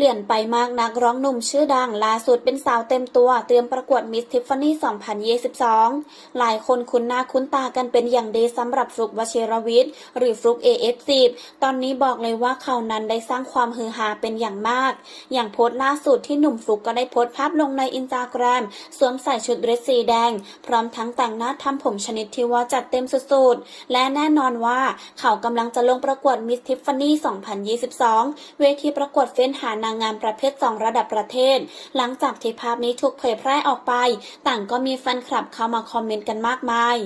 เปลี่ยนไปมากนักร้องหนุ่มชื่อดังล่าสุดเป็นสาวเต็มตัวเตรียมประกวดมิสทิฟฟานี่2022 หลายคนคุ้นหน้าคุ้นตากันเป็นอย่างดีสำหรับฟลุกวชิรวิทย์ หรือฟลุก AF10 ตอนนี้บอกเลยว่าเขานั้นได้สร้างความฮือฮาเป็นอย่างมาก อย่างโพสต์ล่าสุดที่หนุ่มฟลุกก็ได้โพสต์ภาพลงในอินสตาแกรมสวมใส่ชุดเดรสสีแดง พร้อมทั้งแต่งหน้าทำผมชนิดที่ว่าจัดเต็มสุดๆ และแน่นอนว่าเขากำลังจะลงประกวดมิสทิฟฟานี่2022 เวทีประกวดเฟ้นหานางงามประเภทจองระดับประเทศ หลังจากที่ภาพนี้ถูกเผยแพร่ออกไป ต่างก็มีแฟนคลับเข้ามาคอมเมนต์กันมากมาย